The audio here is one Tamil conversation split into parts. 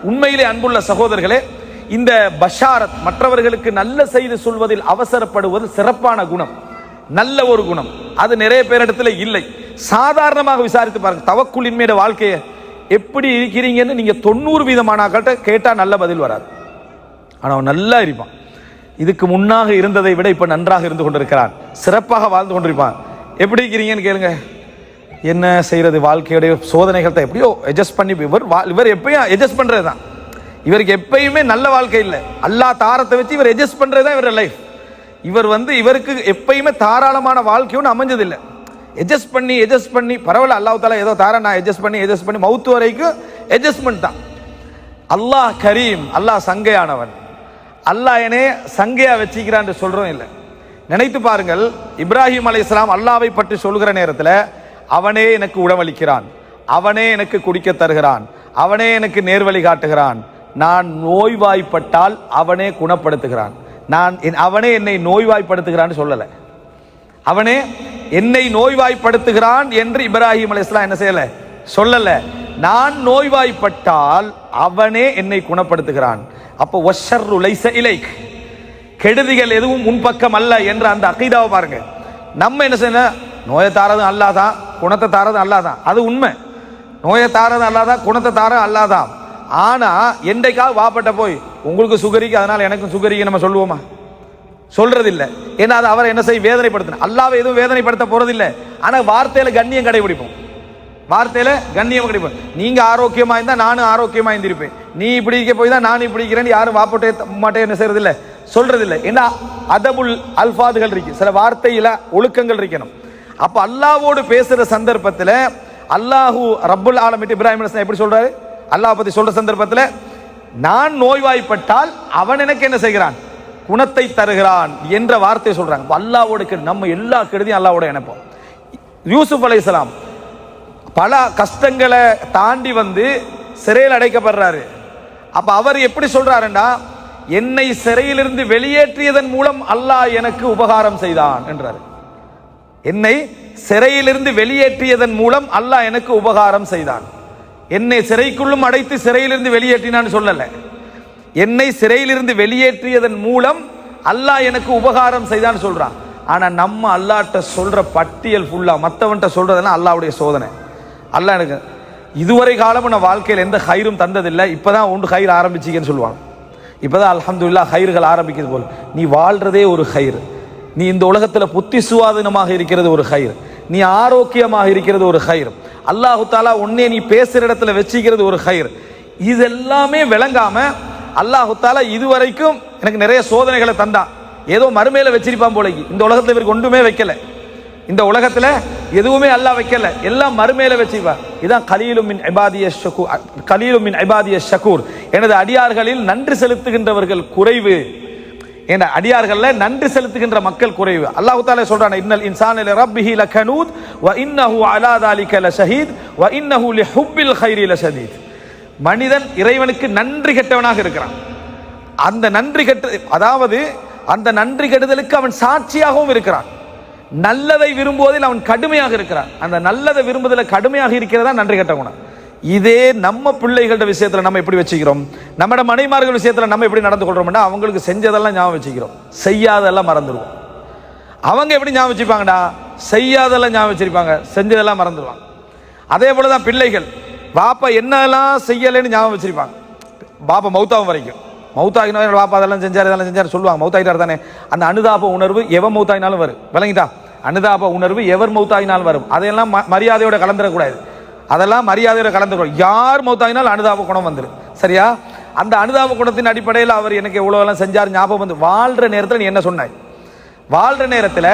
உண்மையிலே அன்புள்ள சகோதரர்களே இந்த பஷாரத் மற்றவர்களுக்கு நல்ல செய்தி சொல்வதில் அவசரப்படுவது சிறப்பான குணம் நல்ல ஒரு குணம். அது நிறைய பேரிடத்துல இல்லை. சாதாரணமாக விசாரித்து பாருங்க தவக்குளின்மையோட வாழ்க்கையை எப்படி இருக்கிறீங்கன்னு நீங்க தொண்ணூறு வீதமானாக்கிட்ட கேட்டா நல்ல பதில் வராது. ஆனா அவன் நல்லா இருப்பான். இதுக்கு முன்னாக இருந்ததை விட இப்ப நன்றாக இருந்து கொண்டிருக்கிறான். சிறப்பாக வாழ்ந்து கொண்டிருப்பான். எப்படி இருக்கிறீங்கன்னு கேளுங்க. என்ன செய்கிறது வாழ்க்கையுடைய சோதனைகள்தான். எப்படியோ அட்ஜஸ்ட் பண்ணி இவர் வா- இவர் எப்பயும் அட்ஜஸ்ட் பண்ணுறது தான் இவருக்கு எப்பயுமே நல்ல வாழ்க்கை இல்லை. அல்லாஹ் தாரத்தை வச்சு இவர் அட்ஜஸ்ட் பண்ணுறது தான் இவர் லைஃப் இவர் வந்து இவருக்கு எப்பயுமே தாராளமான வாழ்க்கை ஒன்று அமைஞ்சதில்லை. அட்ஜஸ்ட் பண்ணி அட்ஜஸ்ட் பண்ணி பரவாயில்ல அல்லாஹ் தாலா ஏதோ தார நான் அட்ஜஸ்ட் பண்ணி அட்ஜஸ்ட் பண்ணி மவுத்து வரைக்கும் அட்ஜஸ்ட்மெண்ட் தான். அல்லாஹ் கரீம் அல்லாஹ் சங்கையானவன். அல்லாஹ் என்னே சங்கையாக வச்சுக்கிறான்னு சொல்கிறோம் இல்லை. நினைத்து பாருங்கள் இப்ராஹிம் அலைஹிஸ்ஸலாம் அல்லாவை பற்றி சொல்கிற நேரத்தில் அவனே எனக்கு உணவளிக்கிறான் அவனே எனக்கு குடிக்க தருகிறான். அவனே எனக்கு நேர்வழி காட்டுகிறான். நான் நோய்வாய்ப்பட்டால் அவனே குணப்படுத்துகிறான். நான் என்- அவனே என்னை நோய்வாய்ப்படுத்துகிறான்னு சொல்லலை. அவனே என்னை நோய்வாய்ப்படுத்துகிறான் என்று இப்ராஹிம் அலைஹிஸ்ஸலாம் என்ன செய்யல? சொல்லல. நான் நோய்வாய்ப்பட்டால் அவனே என்னை குணப்படுத்துகிறான். அப்போ ஒஷர்ரு லைஸ கெடுதிகள் எதுவும் முன்பக்கம் அல்ல என்ற அந்த அகைதாவை பாருங்க. நம்ம என்ன செய்யணும்? நோயை தாரதும் அல்லாதான் குணத்தை தாரதும் அல்லாதான். அது உண்மை. நோயை தாரதும் அல்லாதான் குணத்தை தாரதும் அல்லாதான். ஆனா என்றைக்காவது வாப்பட்ட போய் உங்களுக்கு சுகரிக்கு அதனால எனக்கும் சுகரிக்கு நம்ம சொல்லுவோமா? சொல்றது இல்ல ஏன்னா அது அவரை என்ன செய்ய வேதனைப்படுத்தணும் அல்லாவை எதுவும் வேதனைப்படுத்த போறது இல்லை ஆனா வார்த்தையில கண்ணியம் கடைபிடிப்போம். வார்த்தையில கண்ணியம் கிடைப்போம் நீங்க ஆரோக்கியமா இருந்தா நானும் ஆரோக்கியமா இருந்திருப்பேன். நீ பிடிக்க போய் தான் நானும் இப்படி யாரும் வாப்பட்டே மாட்டே என்ன செய்யறது இல்லை சொல்றது ஏன்னா அதபுல் அல்பாதுகள் இருக்கு. சில வார்த்தையில ஒழுக்கங்கள் இருக்கணும். அப்போ அல்லாவோடு பேசுகிற சந்தர்ப்பத்தில் அல்லாஹு ரப்புல் ஆலமிட்டு இப்ராஹிம் எப்படி சொல்கிறாரு அல்லாஹ் பற்றி சொல்கிற சந்தர்ப்பத்தில் நான் நோய்வாய்ப்பட்டால் அவன் எனக்கு என்ன செய்கிறான்? குணத்தை தருகிறான் என்ற வார்த்தையை சொல்கிறாங்க அப்ப நம்ம எல்லா கெடுதியும் அல்லாவோட இணைப்போம். யூசுப் அலைஹிஸ்ஸலாம் பல கஷ்டங்களை தாண்டி வந்து சிறையில் அடைக்கப்படுறாரு. அப்போ அவர் எப்படி சொல்கிறாருன்னா என்னை சிறையிலிருந்து வெளியேற்றியதன் மூலம் அல்லாஹ் எனக்கு உபகாரம் செய்தான் என்றார். என்னை சிறையிலிருந்து வெளியேற்றியதன் மூலம் அல்லாஹ் எனக்கு உபகாரம் செய்தான். என்னை சிறைக்குள்ளும் அடைத்து சிறையிலிருந்து வெளியேற்றினான்னு சொல்லல. என்னை சிறையிலிருந்து வெளியேற்றியதன் மூலம் அல்லாஹ் எனக்கு உபகாரம் செய்தான்னு சொல்றான். ஆனா நம்ம அல்லாட்ட சொல்ற பட்டியல் ஃபுல்லா மற்றவன்கிட்ட சொல்றதெல்லாம் அல்லாவுடைய சோதனை. அல்லாஹ் எனக்கு இதுவரை காலமும் நான் வாழ்க்கையில் எந்த ஹயிரும் தந்ததில்லை. இப்பதான் ஒன்று ஹைர் ஆரம்பிச்சிக்கன்னு சொல்லுவாங்க. இப்பதான் அலமதுல்லா ஹயிர்கள் ஆரம்பிக்கிறது போல். நீ வாழ்றதே ஒரு ஹயிறு நீ இந்த உலகத்தில் புத்தி சுவாதீனமாக இருக்கிறது ஒரு ஹயிர் நீ ஆரோக்கியமாக இருக்கிறது ஒரு ஹயிர் அல்லாஹு தாலா உன்னே நீ பேசுகிற இடத்துல வச்சிக்கிறது ஒரு ஹயிர் இது எல்லாமே விளங்காம அல்லாஹு தாலா இதுவரைக்கும் எனக்கு நிறைய சோதனைகளை தந்தான். ஏதோ மறுமையில வச்சிருப்பான் போலக்கு இந்த உலகத்தில் இவருக்கு ஒன்றுமே வைக்கல. இந்த உலகத்தில் எதுவுமே அல்லாஹ் வைக்கல. எல்லாம் மறுமையில வச்சிருப்பா இதான் கலீலும் மின் ஐபாதிய ஷக்கூர் கலீலும் மின் ஐபாதிய ஷக்கூர் எனது அடியார்களில் நன்றி செலுத்துகின்றவர்கள் குறைவு. என அடியார்கள்ல நன்றி செலுத்துகின்ற மக்கள் குறைவு. அல்லாஹு தாலா சொல்றான் இன்னல் இன்சான ரப்பிஹி லகனூத் வ இன்னஹு அலா தாலிக லஷஹீத் வ இன்னஹு லிஹுப்பில் கைரி லஷதீத். மனிதன் இறைவனுக்கு நன்றி கெட்டவனாக இருக்கிறான். அந்த நன்றி கெட்டு அதாவது அந்த நன்றி கெடுதலுக்கு அவன் சாட்சியாகவும் இருக்கிறான். நல்லதை விரும்புவதில் அவன் கடுமையாக இருக்கிறான். அந்த நல்லதை விரும்புவதில் கடுமையாக இருக்கிறதா நன்றி கெட்ட குணம். இதே நம்ம பிள்ளைகளோட விஷயத்துல நம்ம எப்படி வச்சுக்கிறோம்? நம்மட மனைமார்கள் விஷயத்துல நம்ம எப்படி நடந்து கொள்றோம்னா அவங்களுக்கு செஞ்சதெல்லாம் ஞாபகம் வச்சுக்கிறோம். செய்யாதெல்லாம் மறந்துடுவோம் அவங்க எப்படி ஞாபகம் வச்சுப்பாங்கடா? செய்யாதெல்லாம் ஞாபகம் வச்சிருப்பாங்க. செஞ்சதெல்லாம் மறந்துடுவாங்க அதே போல் தான் பிள்ளைகள். பாப்பா என்னெல்லாம் செய்யலைன்னு ஞாபகம் வச்சிருப்பாங்க. பாப்பா மௌத்தாவும் வரைக்கும். மௌத்தாகினா பாப்பா அதெல்லாம் செஞ்சார் இதெல்லாம் செஞ்சார் சொல்லுவாங்க. மௌத்தாகிட்டார் தானே. அந்த அனுதாப உணர்வு எவன் மௌத்தாகினாலும் வரும். விளங்கிட்டா? அனுதாப உணர்வு எவர் மௌத்தாகினாலும் வரும். அதையெல்லாம் மரியாதையோட கலந்துடக்கூடாது அதெல்லாம் மரியாதையில் கலந்துக்கூடாது யார் மௌத்தாகினாலும் அனுதாப குணம் வந்துடும் சரியா? அந்த அனுதாப குணத்தின் அடிப்படையில் அவர் எனக்கு எவ்வளோலாம் செஞ்சார் ஞாபகம் வந்து வாழ்ற நேரத்தில் நீ என்ன சொன்னாய்? வாழ்கிற நேரத்தில்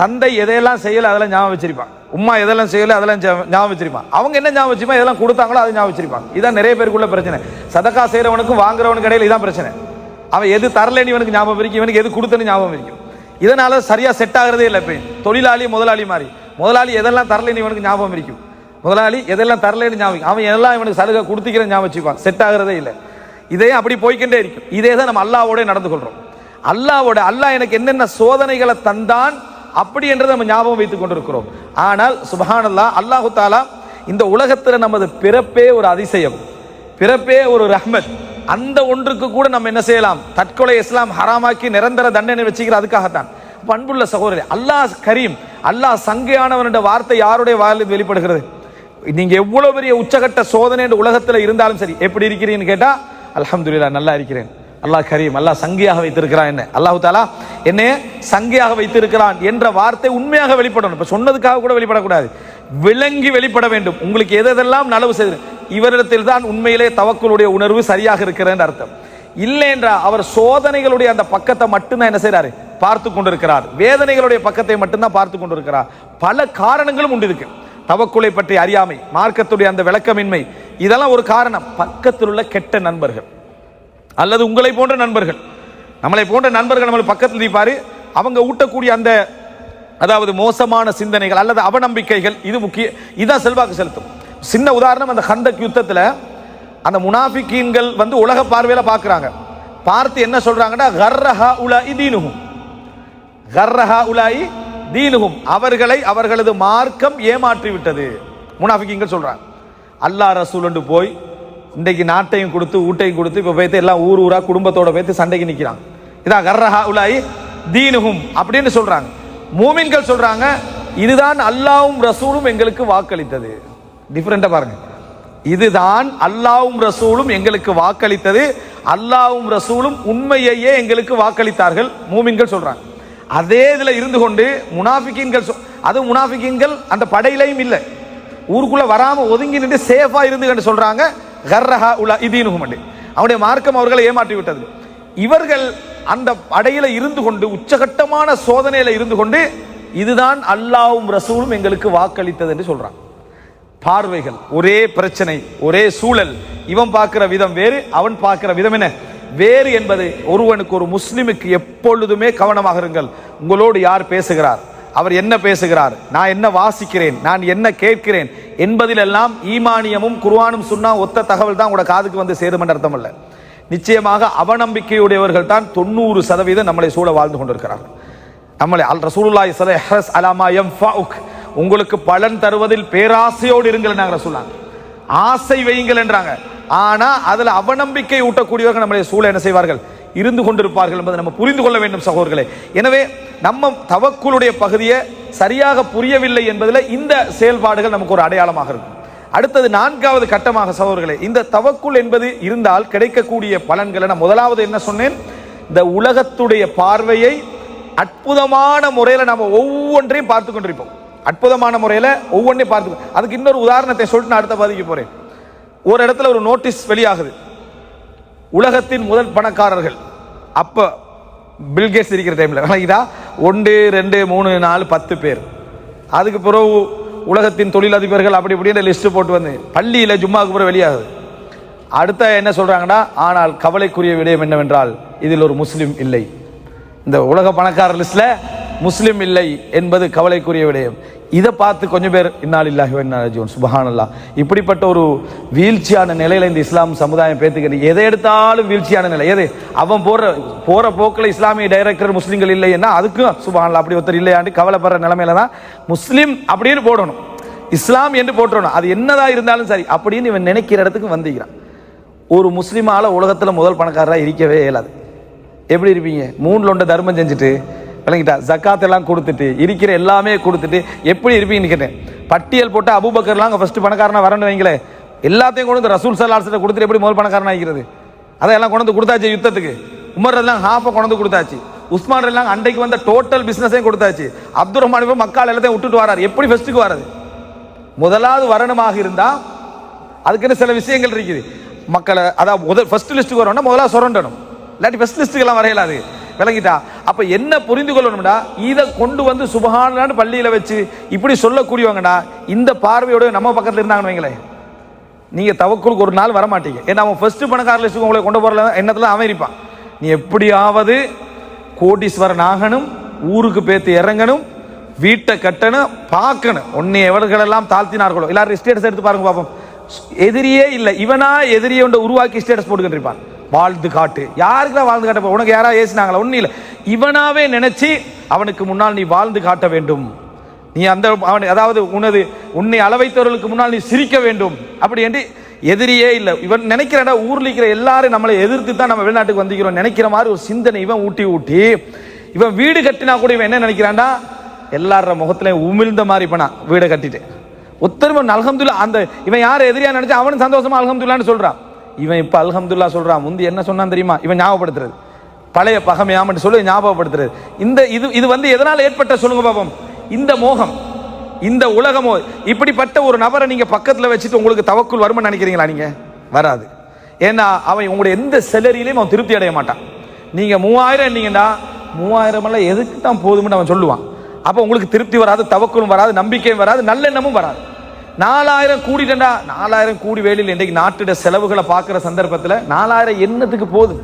தந்தை எதையெல்லாம் செய்யல அதெல்லாம் ஞாபகம் வச்சிருப்பான். உம்மா எதெல்லாம் செய்யலை அதெல்லாம் ஞாபகம் வச்சிருப்பான். அவங்க என்ன ஞாபகம் வச்சிருப்பான் எதெல்லாம் கொடுத்தாங்களோ அதை ஞாபகம் வச்சிருப்பாங்க. இதான் நிறைய பேருக்குள்ள பிரச்சனை. சதக்கா செய்கிறவனுக்கும் வாங்குறவனுக்கு இடையில இதான் பிரச்சனை. அவன் எது தரலன்னு இவனுக்கு ஞாபகம் இருக்கும் இவனுக்கு எது கொடுத்தன்னு ஞாபகம் இருக்கும் இதனால சரியாக செட் ஆகிறதே இல்லை இப்போ தொழிலாளி முதலாளி மாதிரி முதலாளி எதெல்லாம் தரலன்னு இவனுக்கு ஞாபகம் இருக்கும் முதலாளி எதெல்லாம் தரலன்னு ஞாபகம் அவன் எல்லாம் இவனுக்கு சலுகை கொடுத்துக்கிறேன் ஞாபகம் வச்சுப்பான். செட் ஆகிறதே இல்லை. இதே அப்படி போய்கிட்டே இருக்கும். இதே தான் நம்ம அல்லாவோட நடந்து கொள்றோம். அல்லாவோட அல்லாஹ் எனக்கு என்னென்ன சோதனைகளை தந்தான் அப்படி என்றதை நம்ம ஞாபகம் வைத்துக் கொண்டிருக்கிறோம். ஆனால் சுபஹானல்லாஹ் அல்லாஹு தாலா இந்த உலகத்தில் நமது பிறப்பே ஒரு அதிசயம். பிறப்பே ஒரு ரஹ்மத். அந்த ஒன்றுக்கு கூட நம்ம என்ன செய்யலாம்? தற்கொலை இஸ்லாம் ஹராமாக்கி நிரந்தர தண்டனை வச்சுக்கிற அதுக்காகத்தான். பண்புள்ள சகோதரி அல்லாஹ் கரீம் அல்லாஹ் சங்கையானவனுடைய வார்த்தை யாருடைய வாயில் வெளிப்படுகிறது? நீங்க எவ்வளவு பெரிய உச்சகட்ட சோதனை என்று உலகத்தில் இருந்தாலும் சரி எப்படி இருக்கிறீங்கன்னு கேட்டா அலமதுல்லா நல்லா இருக்கிறேன். அல்லாஹ் கரீம் அல்லாஹ் சங்கியாக வைத்திருக்கிறான் என்ன. அல்லாஹு தாலா என்னைய சங்கியாக வைத்திருக்கிறான் என்ற வார்த்தை உண்மையாக வெளிப்படணும். இப்போ சொன்னதுக்காக கூட வெளிப்படக்கூடாது. விளங்கி வெளிப்பட வேண்டும். உங்களுக்கு எதெல்லாம் நலவு செய்து இவரிடத்தில் தான் உண்மையிலே தவக்குளுடைய உணர்வு சரியாக இருக்கிறேன் அர்த்தம். இல்லை என்றால் அவர் சோதனைகளுடைய அந்த பக்கத்தை மட்டும்தான் என்ன செய்கிறாரு பார்த்து கொண்டிருக்கிறார். வேதனைகளுடைய பக்கத்தை மட்டும்தான் பார்த்து கொண்டிருக்கிறார். பல காரணங்களும் உண்டு இருக்குது தவக்குலை பற்றி அறியாமை மார்க்கத்துடைய அந்த விளக்கமின்மை இதெல்லாம் ஒரு காரணம். பக்கத்தில் உள்ள கெட்ட நண்பர்கள். அல்லது உங்களை போன்ற நண்பர்கள். நம்மளை போன்ற நண்பர்கள் நம்மளை பக்கத்தில் இருப்பார். அவங்க ஊட்டக்கூடிய அந்த அதாவது மோசமான சிந்தனைகள் அல்லது அவநம்பிக்கைகள் இது முக்கிய இதான் செல்வாக்கு செலுத்தும். சின்ன உதாரணம் அந்த ஹந்தக் யுத்தத்தில் அந்த முனாஃபிக்கீன்கள் வந்து உலக பார்வையில் பார்க்குறாங்க பார்த்து என்ன சொல்கிறாங்கன்னா கர்ரஹா உலா இதீனுகும் கர்ரஹா உலாயி தீனுகும். அவர்களை அவர்களது மார்க்கம் ஏமாற்றி விட்டது முனாஃபிகீன்கள் சொல்கிறாங்க அல்லாஹ் ரசூல் போய் இன்றைக்கு நாட்டையும் கொடுத்து ஊட்டையும் கொடுத்து இப்போ போய்த்து எல்லாம் ஊர் ஊரா குடும்பத்தோட போய்த்து சண்டைக்கு நிற்கிறாங்க இதான் கர்ரஹா உலாயி தீனுகும் அப்படின்னு சொல்கிறாங்க மூமின்கள் சொல்கிறாங்க இதுதான் அல்லாவும் ரசூலும் எங்களுக்கு வாக்களித்தது. டிஃப்ரெண்ட்டாக பாருங்க. இதுதான் அல்லாவும் ரசூலும் எங்களுக்கு வாக்களித்தது. அல்லாவும் ரசூலும் உண்மையையே எங்களுக்கு வாக்களித்தார்கள். மூமின்கள் சொல்கிறாங்க அதே இதில் இருந்து கொண்டு முனாஃபிக்கீன்கள் சொ- அது முனாஃபிக்கீன்கள் அந்த படையிலையும் இல்லை. ஊருக்குள்ளே வராமல் ஒதுங்கி நின்று சேஃபாக இருந்து சொல்கிறாங்க கர்ரஹா உலா இதீனுகும் அவனுடைய மார்க்கம் அவர்களை ஏமாற்றி விட்டது. இவர்கள் அந்த படையில இருந்து கொண்டு உச்சகட்டமான சோதனையில இருந்து கொண்டு இதுதான் அல்லாவும் ரசூலும் எங்களுக்கு வாக்களித்தது என்று சொல்றாங்க. பார்வைகள் ஒரே பிரச்சனை ஒரே சூழல். இவன் பார்க்கிற விதம் வேறு அவன் பார்க்கிற விதம் என்ன? வேறு என்பது ஒருவனுக்கு ஒரு முஸ்லிமுக்கு எப்பொழுதுமே கவனமாக இருங்கள். உங்களோடு யார் பேசுகிறார்? அவர் என்ன பேசுகிறார்? நான் என்ன வாசிக்கிறேன்? நான் என்ன கேட்கிறேன்? என்பதிலெல்லாம் ஈமானியமும் குர்வானும் சுன்னா ஒத்த தகவல் தான் உங்களோட காதுக்கு வந்து சேரும் என்ற அர்த்தம் அல்ல நிச்சயமாக அவநம்பிக்கையுடையவர்கள் தான் தொண்ணூறு சதவீதம் நம்மளை சூழ வாழ்ந்து கொண்டிருக்கிறார்கள். நம்மளை அல் ரசூலுல்லாய் சலை அலைஹி அலாமா எம் ஃபவுக் உங்களுக்கு பலன் தருவதில் பேராசையோடு இருங்கள் நாங்கள் சொல்லாங்க ஆசை வையுங்கள் என்றாங்க. ஆனா அதுல அவநம்பிக்கை ஊட்டக்கூடியவர்கள் நம்முடைய சூழல் என்ன செய்வார்கள்? இருந்து கொண்டிருப்பார்கள் என்பதை நம்ம புரிந்து கொள்ள வேண்டும் சகோதரர்களே. எனவே நம்ம தவக்குளுடைய பகுதியை சரியாக புரியவில்லை என்பதில் இந்த செயல்பாடுகள் நமக்கு ஒரு அடையாளமாக இருக்கும். அடுத்தது நான்காவது கட்டமாக சகோதரர்களே இந்த தவக்குள் என்பது இருந்தால் கிடைக்கக்கூடிய பலன்களை நான் முதலாவது என்ன சொன்னேன்? இந்த உலகத்துடைய பார்வையை அற்புதமான முறையில் நம்ம ஒவ்வொன்றையும் பார்த்து கொண்டிருப்போம். அற்புதமான முறையில் ஒவ்வொன்றையும் பார்த்து அதுக்கு இன்னொரு உதாரணத்தை சொல்லிட்டு நான் அடுத்த பதிக்கு போகிறேன் ஒரு இடத்துல ஒரு நோட்டீஸ் வெளியாகுது. உலகத்தின் முதல் பணக்காரர்கள். அப்ப பில்கேட்ஸ் இருக்கிற டைம்ல இதா? ஒன்று ரெண்டு மூணு நாலு பத்து பேர். அதுக்கு பிறகு உலகத்தின் தொழிலதிபர்கள் அப்படி இப்படின்னு லிஸ்ட் போட்டு வந்து பள்ளியில் ஜும்மாவுக்கு பிறகு வெளியாகுது. அடுத்த என்ன சொல்றாங்கன்னா ஆனால் கவலைக்குரிய விடயம் என்னவென்றால் இதில் ஒரு முஸ்லீம் இல்லை. இந்த உலக பணக்காரர் லிஸ்ட்ல முஸ்லீம் இல்லை என்பது கவலைக்குரிய விடயம். இதை பார்த்து கொஞ்சம் பேர் இன்னால் இல்லாஹி என்ன சுபஹானல்லா இப்படிப்பட்ட ஒரு வீழ்ச்சியான நிலையில் இந்த இஸ்லாம் சமுதாயம் பேத்துக்கிறது எதை எடுத்தாலும் வீழ்ச்சியான நிலை. எது? அவன் போற போற போக்கில் இஸ்லாமிய டைரக்டர் முஸ்லீம்கள் இல்லைன்னா அதுக்கும் சுபஹானல்லா அப்படி ஒருத்தர் இல்லையாண்டு கவலைப்படுற நிலைமையில தான் முஸ்லீம் அப்படின்னு போடணும். இஸ்லாம் என்று போட்டுறணும் அது என்னதான் இருந்தாலும் சரி. அப்படின்னு இவன் நினைக்கிற இடத்துக்கு வந்திக்கிறான் ஒரு முஸ்லீமால உலகத்தில் முதல் பணக்காரராக இருக்கவே இயலாது. எப்படி இருப்பீங்க? மூணு லொண்ட தர்மம் செஞ்சுட்டு விளங்கிட்டா ஜக்காத் எல்லாம் கொடுத்துட்டு இருக்கிற எல்லாமே கொடுத்துட்டு எப்படி இருப்பீங்கன்னு கேட்டேன். பட்டியல் போட்டு அபுபக்கர்லாம் அங்கே ஃபஸ்ட்டு பணக்காரனாக வரணும் வைங்களேன். எல்லாத்தையும் கொண்டு வந்து ரசூல் சல்லாசிட்ட கொடுத்துட்டு எப்படி முதல் பணக்காரனா ஆகிறது அதையெல்லாம் கொண்டு வந்து கொடுத்தாச்சு யுத்தத்துக்கு. உமர் எல்லாம் ஹாஃபை கொண்டு வந்து கொடுத்தாச்சு. உஸ்மான் எல்லாம் அன்றைக்கு வந்த டோட்டல் பிஸ்னஸையும் கொடுத்தாச்சு. அப்துல் ரஹ்மான் மக்கள் எல்லாத்தையும் விட்டுட்டு வராரு. எப்படி ஃபஸ்ட்டுக்கு வராது முதலாவது வரணுமாக இருந்தா அதுக்குன்னு சில விஷயங்கள் இருக்குது. மக்களை அதாவது முதல் ஃபர்ஸ்ட் லிஸ்ட்டுக்கு வரணும்னா முதலாக சுரண்டணும். இல்லாட்டி ஃபஸ்ட் லிஸ்ட்டுக்கெல்லாம் வரையலாது. விளங்கிட்டா. அப்ப என்ன புரிந்து கொள்ளணும்டா? இதை கொண்டு வந்து சுபஹானலான்னு பள்ளியில வச்சு இப்படி சொல்லக்கூடியவங்கடா இந்த பார்வையோட நம்ம பக்கத்துல இருந்தாங்கன்னு வைங்களேன். நீங்க தவக்குளுக்கு ஒரு நாள் வரமாட்டீங்க. ஏன்னா அவன் ஃபர்ஸ்ட் பணக்கார லிஸ்ட்டுக்கு உங்களை கொண்டு போறல எண்ணத்துல அவன் இருப்பான். நீ எப்படியாவது கோடீஸ்வரன் ஆகணும் ஊருக்கு பேத்து இறங்கணும் வீட்டை கட்டணும் பார்க்கணும். உன்னை எவர்களெல்லாம் தாழ்த்தினார்களோ. எல்லாரும் ஸ்டேட்டஸ் எடுத்து பாருங்க பாப்போம். எதிரியே இல்லை. இவனா எதிரியை உருவாக்கி ஸ்டேட்டஸ் போட்டுக்கிட்டு இருப்பான். வாழ்ந்து காட்டு. யாருக்குலாம் வாழ்ந்து காட்ட உனக்கு யாராவது ஏசினாங்களா? ஒன்றும் இல்லை. இவனாவே நினைச்சு அவனுக்கு முன்னால் நீ வாழ்ந்து காட்ட வேண்டும். நீ அந்த அவன் அதாவது உனது உன்னை அளவைத்தவர்களுக்கு முன்னால் நீ சிரிக்க வேண்டும். அப்படி என்று எதிரியே இல்லை. இவன் நினைக்கிறடா ஊரில் இருக்கிற எல்லாரும் நம்மளை எதிர்த்து தான் நம்ம வெளிநாட்டுக்கு வந்திக்கிறோம் நினைக்கிற மாதிரி ஒரு சிந்தனை இவன் ஊட்டி ஊட்டி இவன் வீடு கட்டினா கூட இவன் என்ன நினைக்கிறான்டா? எல்லார முகத்துலையும் உமிழ்ந்த மாதிரி பண்ணா வீடை கட்டிட்டு ஒத்தருமன் அலகம்துல்லா அந்த இவன் யார் எதிரியா நினைச்சா அவனும் சந்தோஷமா அலகம்துல்லான்னு சொல்றான். இவன் இப்போ அல்ஹம்துல்லா சொல்கிறான் முந்தி என்ன சொன்னான் தெரியுமா? இவன் ஞாபகப்படுத்துறது. பழைய பகமையாமட்டு சொல்லி ஞாபகப்படுத்துறது. இந்த இது இது வந்து எதனால் ஏற்பட்ட சொல்லுங்க பாபம்? இந்த மோகம் இந்த உலகமோ இப்படிப்பட்ட ஒரு நபரை நீங்கள் பக்கத்தில் வச்சுட்டு உங்களுக்கு தவக்குள் வரும்னு நினைக்கிறீங்களா நீங்கள் வராது. ஏன்னா அவன் உங்களுடைய எந்த செலரியிலையும் அவன் திருப்தி அடைய மாட்டான். நீங்கள் மூவாயிரம் என்னீங்கன்னா மூவாயிரம் எல்லாம் எதுக்கு தான் போதும்னு அவன் சொல்லுவான். அப்போ உங்களுக்கு திருப்தி வராது தவக்குளும் வராது நம்பிக்கையும் வராது நல்லெண்ணமும் வராது. நாலாயிரம் கூடிட்டா நாலாயிரம் கூடி வேலையில் இன்றைக்கு நாட்டிட செலவுகளை பார்க்குற சந்தர்ப்பத்தில் நாலாயிரம் என்னத்துக்கு போகுது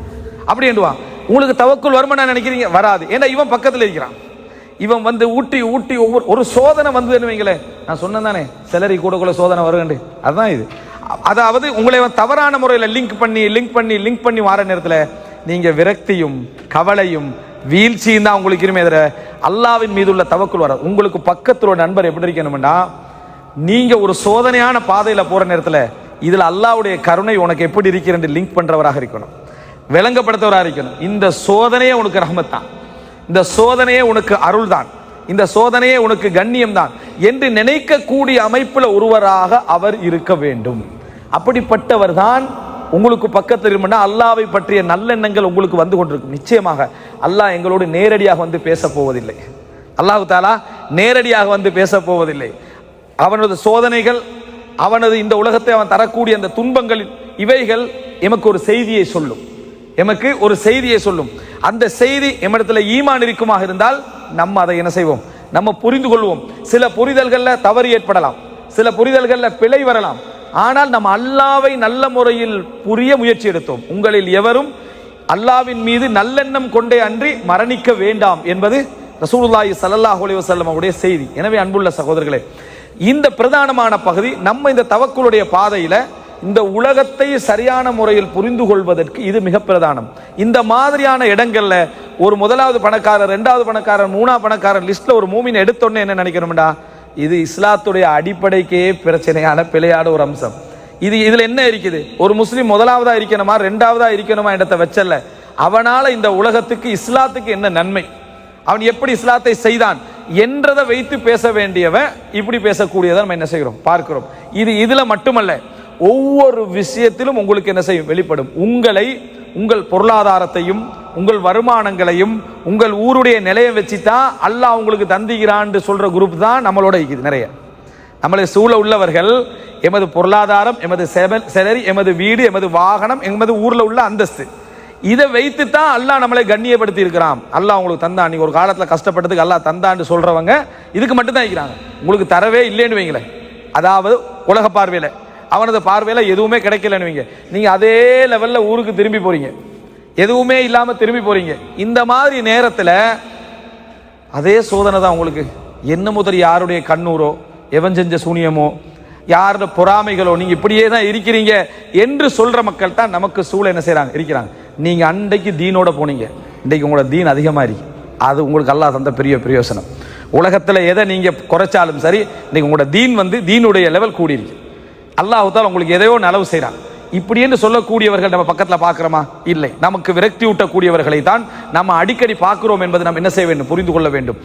அப்படின்டுவான் உங்களுக்கு தவக்குள் வருமானம் நினைக்கிறீங்க? வராது. ஏன்னா இவன் பக்கத்தில் இருக்கிறான். இவன் வந்து ஊட்டி ஊட்டி ஒவ்வொரு ஒரு சோதனை வந்து வைங்களேன். நான் சொன்னேன் தானே சிலரி கூட கூட சோதனை வருகண்டு அதுதான் இது. அதாவது உங்களை தவறான முறையில் லிங்க் பண்ணி லிங்க் பண்ணி லிங்க் பண்ணி வார நேரத்தில் நீங்கள் விரக்தியும் கவலையும் வீழ்ச்சியும் தான் உங்களுக்கு இருமே தவிர அல்லாவின் மீது உள்ள தவக்குள் வர உங்களுக்கு பக்கத்தில் ஒரு நண்பர் எப்படி இருக்கணும்னா நீங்க ஒரு சோதனையான பாதையில போற நேரத்தில் இதில் அல்லாவுடைய கருணை உனக்கு எப்படி இருக்கிறது லிங்க் பண்றவராக இருக்கணும். விளங்கப்படுத்தவராக இருக்கணும். இந்த சோதனையே உனக்கு ரஹமத் தான் இந்த சோதனையே உனக்கு அருள் தான் இந்த சோதனையே உனக்கு கண்ணியம் தான் என்று நினைக்கக்கூடிய அமைப்பில் ஒருவராக அவர் இருக்க வேண்டும். அப்படிப்பட்டவர் தான் உங்களுக்கு பக்கத்தில் இருமுன்னா அல்லாவை பற்றிய நல்லெண்ணங்கள் உங்களுக்கு வந்து கொண்டிருக்கும். நிச்சயமாக அல்லாஹ் எங்களோடு நேரடியாக வந்து பேச போவதில்லை அல்லாஹு தாலா நேரடியாக வந்து பேச போவதில்லை அவனது சோதனைகள் அவனது இந்த உலகத்தை அவன் தரக்கூடிய அந்த துன்பங்கள் இவைகள் எமக்கு ஒரு செய்தியை சொல்லும். எமக்கு ஒரு செய்தியை சொல்லும். அந்த செய்தி எம்மிடத்தில் ஈமான் இருக்குமாக இருந்தால் நம்ம அதை என்ன செய்வோம்? நம்ம புரிந்து கொள்வோம். சில புரிதல்களில் தவறு ஏற்படலாம். சில புரிதல்களில் பிழை வரலாம். ஆனால் நம்ம அல்லாவை நல்ல முறையில் புரிய முயற்சி எடுத்தோம். உங்களில் எவரும் அல்லாவின் மீது நல்லெண்ணம் கொண்டே அன்றி மரணிக்க வேண்டாம் என்பது ரசூலுல்லாஹி சல்லாஹ் அலைஹி அவருடைய செய்தி. எனவே அன்புள்ள சகோதரர்களே இந்த பிரதானமான பகுதி நம்ம இந்த தவக்குளுடைய பாதையில இந்த உலகத்தை சரியான முறையில் புரிந்து கொள்வதற்கு இது மிக பிரதானம். இந்த மாதிரியான இடங்கள்ல ஒரு முதலாவது பணக்காரர் ரெண்டாவது பணக்காரர் மூணாவது பணக்காரர் லிஸ்ட்ல ஒரு மூமின் எடுத்தோன்னே என்ன நினைக்கணும்டா? இது இஸ்லாத்துடைய அடிப்படைக்கே பிரச்சனையான பிழையாட ஒரு அம்சம். இது இதுல என்ன இருக்குது? ஒரு முஸ்லீம் முதலாவதா இருக்கணுமா? ரெண்டாவதா இருக்கணுமா? இடத்தை வச்சல்ல. அவனால இந்த உலகத்துக்கு இஸ்லாத்துக்கு என்ன நன்மை? அவன் எப்படி இஸ்லாத்தை செய்தான்? என்றதை வைத்து பேச வேண்டியவன் இப்படி பேசக்கூடியதை நம்ம என்ன செய்கிறோம்? பார்க்கிறோம். இது இதில் மட்டுமல்ல ஒவ்வொரு விஷயத்திலும் உங்களுக்கு என்ன செய்யும்? வெளிப்படும். உங்களை உங்கள் பொருளாதாரத்தையும் உங்கள் வருமானங்களையும் உங்கள் ஊருடைய நிலையை வச்சு தான் அல்லாஹ் உங்களுக்கு தந்திக்கிறான்னு சொல்கிற குரூப் தான் நம்மளோட இருக்குது நிறைய. நம்மளை சூழ உள்ளவர்கள் எமது பொருளாதாரம் எமது செலரி எமது வீடு எமது வாகனம் எமது ஊரில் உள்ள அந்தஸ்து. இதை வைத்து தான் அல்லாஹ் நம்மளை கண்ணியப்படுத்தி இருக்கிறான் அல்லாஹ் உங்களுக்கு தந்தான். நீங்க ஒரு காலத்தில் கஷ்டப்பட்டதுக்கு அல்லாஹ் தந்தான்னு சொல்றவங்க இதுக்கு மட்டும் தான் இருக்கிறாங்க. உங்களுக்கு தரவே இல்லைன்னு வைங்களேன். அதாவது உலக பார்வையில். அவனது பார்வையில் எதுவுமே கிடைக்கலன்னு வைங்க. நீங்கள் அதே லெவலில் ஊருக்கு திரும்பி போறீங்க. எதுவுமே இல்லாமல் திரும்பி போறீங்க. இந்த மாதிரி நேரத்தில் அதே சோதனை தான் உங்களுக்கு. என்ன முதல் யாருடைய கண்ணூரோ எவன் செஞ்ச சூனியமோ யாரோட பொறாமைகளோ நீங்கள் இப்படியே தான் இருக்கிறீங்க என்று சொல்கிற மக்கள் தான் நமக்கு சூழல் என்ன செய்கிறாங்க இருக்கிறாங்க. நீங்கள் அன்றைக்கு தீனோட போனீங்க. இன்றைக்கு உங்களோட தீன் அதிகமாக அது உங்களுக்கு அல்லாஹ் தந்த பெரிய பிரயோசனம். உலகத்தில் எதை நீங்கள் குறைச்சாலும் சரி இன்றைக்கு உங்களோட தீன் வந்து தீனுடைய லெவல் கூடி இருக்கு அல்லாஹ் உங்களுக்கு எதையோ நலவு செய்கிறான் இப்படி என்று சொல்லக்கூடியவர்கள் நம்ம பக்கத்தில் பார்க்குறோமா? இல்லை. நமக்கு விரக்தி ஊட்டக்கூடியவர்களை தான் நம்ம அடிக்கடி பார்க்குறோம் என்பது நம்ம என்ன செய்ய வேண்டும்? புரிந்து கொள்ள வேண்டும்.